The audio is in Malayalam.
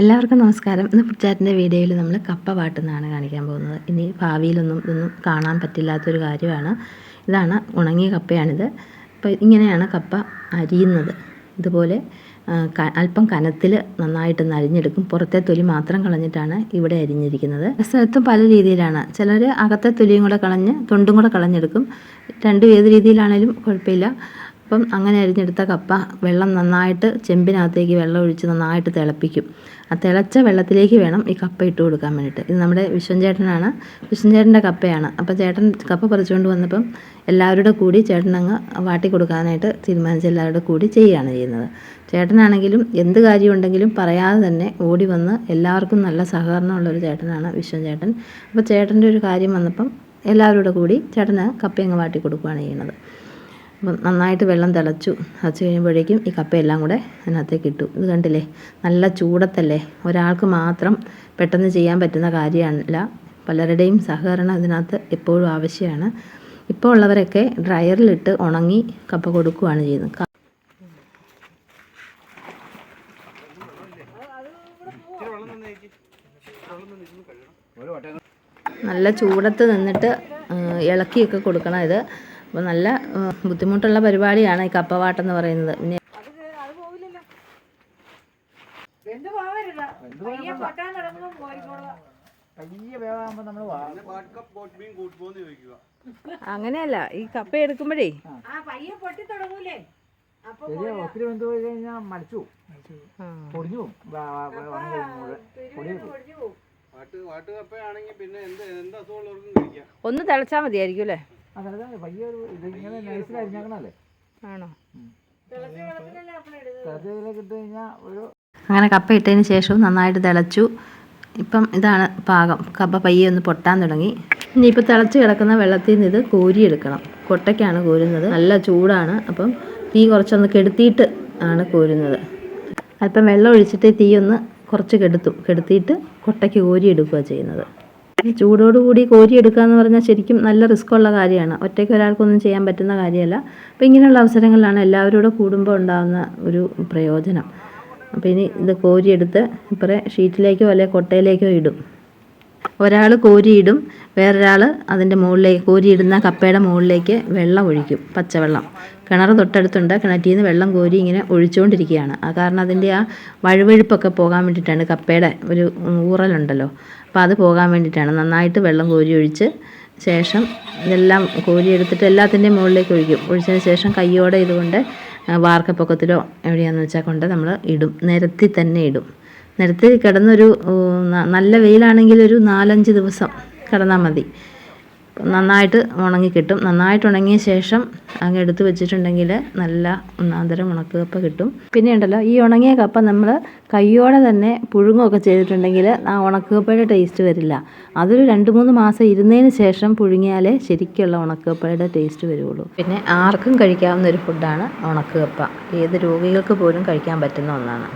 എല്ലാവർക്കും നമസ്കാരം. ഇന്ന് പുറ്റാറ്റിന്റെ വീഡിയോയിൽ നമ്മൾ കപ്പ വാട്ടുന്നതാണ് കാണിക്കാൻ പോകുന്നത്. ഇനി ഭാവിയിലൊന്നും ഇതൊന്നും കാണാൻ പറ്റില്ലാത്തൊരു കാര്യമാണ്. ഇതാണ് ഉണങ്ങിയ കപ്പയാണിത്. അപ്പോൾ ഇങ്ങനെയാണ് കപ്പ അരിയുന്നത്. ഇതുപോലെ അല്പം കനത്തിൽ നന്നായിട്ടൊന്ന് അരിഞ്ഞെടുക്കും. പുറത്തെ തൊലി മാത്രം കളഞ്ഞിട്ടാണ് ഇവിടെ അരിഞ്ഞിരിക്കുന്നത്. സ്ഥലത്തും പല രീതിയിലാണ്. ചിലർ അകത്തെ തൊലിയും കൂടെ കളഞ്ഞ് തൊണ്ടും കൂടെ കളഞ്ഞെടുക്കും. രണ്ടും ഏത് രീതിയിലാണേലും കുഴപ്പമില്ല. അപ്പം അങ്ങനെ അരിഞ്ഞെടുത്ത കപ്പ വെള്ളം നന്നായിട്ട് ചെമ്പിനകത്തേക്ക് വെള്ളം ഒഴിച്ച് നന്നായിട്ട് തിളപ്പിക്കും. ആ തിളച്ച വെള്ളത്തിലേക്ക് വേണം ഈ കപ്പ ഇട്ട് കൊടുക്കാൻ വേണ്ടിയിട്ട്. ഇത് നമ്മുടെ വിശ്വൻ ചേട്ടനാണ്. വിശ്വൻ ചേട്ടന്റെ കപ്പയാണ്. അപ്പോൾ ചേട്ടൻ കപ്പ പറിച്ചുകൊണ്ട് വന്നപ്പം എല്ലാവരുടെ കൂടി ചേട്ടൻ അങ്ങ് വാട്ടി കൊടുക്കാനായിട്ട് തീരുമാനിച്ച് എല്ലാവരുടെ കൂടി ചെയ്യുകയാണ് ചെയ്യുന്നത്. ചേട്ടനാണെങ്കിലും എന്ത് കാര്യമുണ്ടെങ്കിലും പറയാതെ തന്നെ ഓടി വന്ന് എല്ലാവർക്കും നല്ല സഹകരണമുള്ള ഒരു ചേട്ടനാണ് വിശ്വൻ ചേട്ടൻ. അപ്പോൾ ചേട്ടന്റെ ഒരു കാര്യം വന്നപ്പം എല്ലാവരുടെ കൂടി ചേട്ടന് കപ്പയങ്ങ് വാട്ടി കൊടുക്കുകയാണ് ചെയ്യുന്നത്. നന്നായിട്ട് വെള്ളം തിളച്ചു. തിളച്ച് കഴിയുമ്പോഴേക്കും ഈ കപ്പയെല്ലാം കൂടെ അതിനകത്തേക്ക് ഇട്ടു. ഇത് കണ്ടില്ലേ? നല്ല ചൂടത്തല്ലേ? ഒരാൾക്ക് മാത്രം പെട്ടെന്ന് ചെയ്യാൻ പറ്റുന്ന കാര്യമല്ല. പലരുടെയും സഹകരണം ഇതിനകത്ത് എപ്പോഴും ആവശ്യമാണ്. ഇപ്പോൾ ഉള്ളവരൊക്കെ ഡ്രയറിലിട്ട് ഉണങ്ങി കപ്പ കൊടുക്കുകയാണ് ചെയ്യുന്നത്. നല്ല ചൂടത്ത് നിന്നിട്ട് ഇളക്കിയൊക്കെ കൊടുക്കണം ഇത്. അപ്പോൾ നല്ല ബുദ്ധിമുട്ടുള്ള പരിപാടിയാണ് ഈ കപ്പവാട്ടെന്ന് പറയുന്നത്. പിന്നെ അങ്ങനെയല്ല ഈ കപ്പ എടുക്കുമ്പോഴേ. ഒത്തിരി വെന്ത് പോയി കഴിഞ്ഞാൽ മടിച്ചു പൊടിഞ്ഞു. ഒന്ന് തിളച്ചാൽ മതിയായിരിക്കും അല്ലേ? ആണോ? അങ്ങനെ കപ്പ ഇട്ടതിന് ശേഷവും നന്നായിട്ട് തിളച്ചു. ഇപ്പം ഇതാണ് പാകം. കപ്പ പയ്യെ ഒന്ന് പൊട്ടാൻ തുടങ്ങി. ഇനിയിപ്പോൾ തിളച്ച് കിടക്കുന്ന വെള്ളത്തിൽ നിന്ന് ഇത് കോരിയെടുക്കണം. കൊട്ടയ്ക്കാണ് കോരുന്നത്. നല്ല ചൂടാണ്. അപ്പം തീ കുറച്ചൊന്ന് കെടുത്തിയിട്ട് ആണ് കോരുന്നത്. അല്പം വെള്ളം ഒഴിച്ചിട്ട് തീ ഒന്ന് കുറച്ച് കെടുത്തും. കെടുത്തിയിട്ട് കൊട്ടയ്ക്ക് കോരിയെടുക്കുക ചെയ്യുന്നത്. ചൂടോടുകൂടി കോരിയെടുക്കുക എന്ന് പറഞ്ഞാൽ ശരിക്കും നല്ല റിസ്ക് ഉള്ള കാര്യമാണ്. ഒറ്റയ്ക്ക് ഒരാൾക്കൊന്നും ചെയ്യാൻ പറ്റുന്ന കാര്യമല്ല. അപ്പോൾ ഇങ്ങനെയുള്ള അവസരങ്ങളിലാണ് എല്ലാവരും കൂടെ കൂടുമ്പോൾ ഉണ്ടാകുന്ന ഒരു പ്രയോജനം. അപ്പോൾ ഇനി ഇത് കോരിയെടുത്ത് ഇപ്പറേ ഷീറ്റിലേക്കോ അല്ലെങ്കിൽ കൊട്ടയിലേക്കോ ഇടും. ഒരാൾ കോരിയിടും വേറൊരാൾ അതിന്റെ മുകളിലേക്ക് കോരിയിടുന്ന കപ്പയുടെ മുകളിലേക്ക് വെള്ളം ഒഴിക്കും പച്ചവെള്ളം. കിണർ തൊട്ടടുത്തുണ്ട്. കിണറ്റിൽ നിന്ന് വെള്ളം കോരി ഇങ്ങനെ ഒഴിച്ചുകൊണ്ടിരിക്കുകയാണ് ആ കാരണം അതിന്റെ ആ വഴുവഴുപ്പൊക്കെ പോകാൻ വേണ്ടിയിട്ടാണ് കപ്പയുടെ ഒരു ഊറലുണ്ടല്ലോ. അപ്പോൾ അത് പോകാൻ വേണ്ടിയിട്ടാണ് നന്നായിട്ട് വെള്ളം കോരി ഒഴിച്ച് ശേഷം ഇതെല്ലാം കോരി എടുത്തിട്ട് എല്ലാത്തിന്റെയും മുകളിലേക്ക് ഒഴിക്കും. ഒഴിച്ചതിന് ശേഷം കയ്യോടെ ഇതുകൊണ്ട് വാർക്കപ്പൊക്കത്തിലോ എവിടെയാണെന്ന് വെച്ചാൽ കൊണ്ട് നമ്മൾ ഇടും. നിരത്തി തന്നെ ഇടും. നിരത്തി കിടന്നൊരു നല്ല വെയിലാണെങ്കിൽ ഒരു നാലഞ്ച് ദിവസം കിടന്നാൽ മതി. നന്നായിട്ട് ഉണങ്ങി കിട്ടും. നന്നായിട്ട് ഉണങ്ങിയ ശേഷം അങ്ങ് എടുത്ത് വെച്ചിട്ടുണ്ടെങ്കിൽ നല്ല ഒന്നാന്തരം ഉണക്ക കപ്പ കിട്ടും. പിന്നെ ഉണ്ടല്ലോ ഈ ഉണങ്ങിയ കപ്പ നമ്മൾ കയ്യോടെ തന്നെ പുഴുങ്ങുകയൊക്കെ ചെയ്തിട്ടുണ്ടെങ്കിൽ ആ ഉണക്കക്കപ്പയുടെ ടേസ്റ്റ് വരില്ല. അതൊരു രണ്ട് മൂന്ന് മാസം ഇരുന്നതിന് ശേഷം പുഴുങ്ങിയാലേ ശരിക്കുള്ള ഉണക്കക്കപ്പയുടെ ടേസ്റ്റ് വരുള്ളൂ പിന്നെ ആർക്കും കഴിക്കാവുന്ന ഒരു ഫുഡാണ് ഉണക്കക്കപ്പ ഏത് രോഗികൾക്ക് പോലും കഴിക്കാൻ പറ്റുന്ന ഒന്നാണ്.